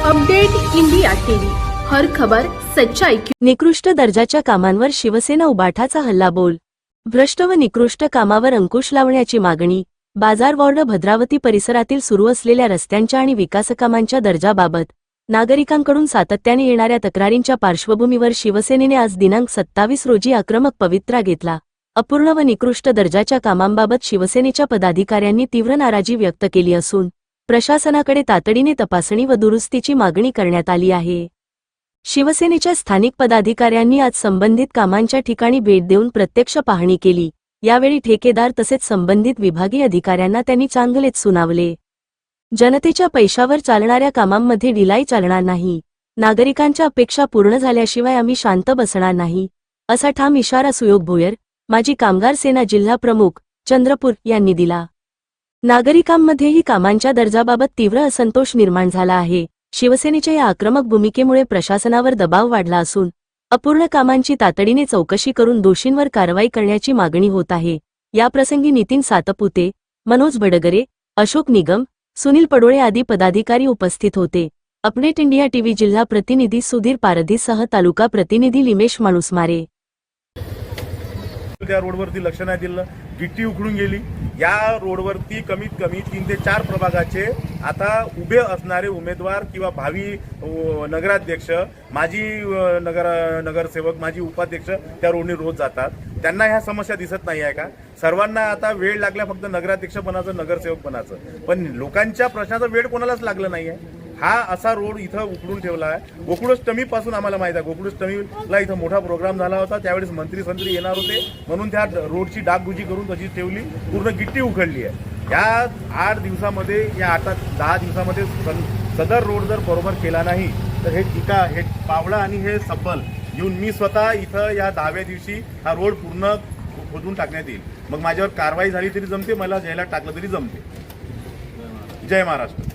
Update India TV. हर खबर सच्चाई की निकृष्ट दर्जाच्या कामांवर शिवसेना उबाठाचा हल्लाबोल भ्रष्ट व निकृष्ट कामावर अंकुश लावण्याची मागणी. बाजार वॉर्ड भद्रावती परिसरातील सुरू असलेल्या रस्त्यांच्या आणि विकासकामांच्या दर्जाबाबत नागरिकांकडून सातत्याने येणाऱ्या तक्रारींच्या पार्श्वभूमीवर शिवसेनेने आज दिनांक सत्तावीस रोजी आक्रमक पवित्रा घेतला. अपूर्ण व निकृष्ट दर्जाच्या कामांबाबत शिवसेनेच्या पदाधिकाऱ्यांनी तीव्र नाराजी व्यक्त केली असून प्रशासनाकडे तातडीने तपासणी व दुरुस्तीची मागणी करण्यात आली आहे. शिवसेनेच्या स्थानिक पदाधिकाऱ्यांनी आज संबंधित कामांच्या ठिकाणी भेट देऊन प्रत्यक्ष पाहणी केली. यावेळी ठेकेदार तसेच संबंधित विभागीय अधिकाऱ्यांना त्यांनी चांगलेच सुनावले. जनतेच्या पैशावर चालणाऱ्या कामांमध्ये ढिलाई चालणार नाही. नागरिकांच्या अपेक्षा पूर्ण झाल्याशिवाय आम्ही शांत बसणार नाही. असा ठाम इशारा सुयोग भोयर माजी कामगार सेना जिल्हा प्रमुख चंद्रपूर यांनी दिला. नागरिकांमध्येही कामांच्या दर्जाबाबत तीव्र असंतोष निर्माण झाला आहे. शिवसेनेच्या या आक्रमक भूमिकेमुळे प्रशासनावर दबाव वाढला असून अपूर्ण कामांची तातडीने चौकशी करून दोषींवर कारवाई करण्याची मागणी होत आहे. याप्रसंगी नितीन सातपुते मनोज बडगरे अशोक निगम सुनील पडोळे आदी पदाधिकारी उपस्थित होते. अपडेट इंडिया टीव्ही जिल्हा प्रतिनिधी सुधीर पारधीसह तालुका प्रतिनिधी लिमेश माणूसमारे. त्या रोडवरती लक्ष नाही दिलं. गिट्टी उखडून गेली. या रोडवरती कमीत कमी तीन ते चार प्रभागाचे आता उभे असणारे उमेदवार किंवा भावी नगराध्यक्ष माजी नगर नगरसेवक माजी उपाध्यक्ष त्या रोडने रोज जातात. त्यांना ह्या समस्या दिसत नाही आहे का? सर्वांना आता वेळ लागला फक्त नगराध्यक्ष बनायचं नगरसेवक बनायचं पण लोकांच्या प्रश्नाचा वेळ कोणालाच लागला नाही आहे हा असा रोड इथं उकडून ठेवला आहे. गोकुळष्टमी पासून आम्हाला माहीत आहे. गोकुळष्टमीला इथं मोठा प्रोग्राम झाला होता. त्यावेळेस मंत्री संत्री येणार होते. म्हणून त्या रोडची डागबुजी करून तशीच ठेवली. पूर्ण गिट्टी उखडली आहे. या आठ दिवसामध्ये या आठ दहा दिवसामध्ये सदर रोड जर बरोबर केला नाही तर हे टीका हे पावडा आणि हे सब्बल येऊन मी स्वतः इथं या दहाव्या दिवशी हा रोड पूर्ण खोदून टाकण्यात येईल. मग माझ्यावर कारवाई झाली तरी जमते मला जेलात टाकलं तरी जमते. जय महाराष्ट्र.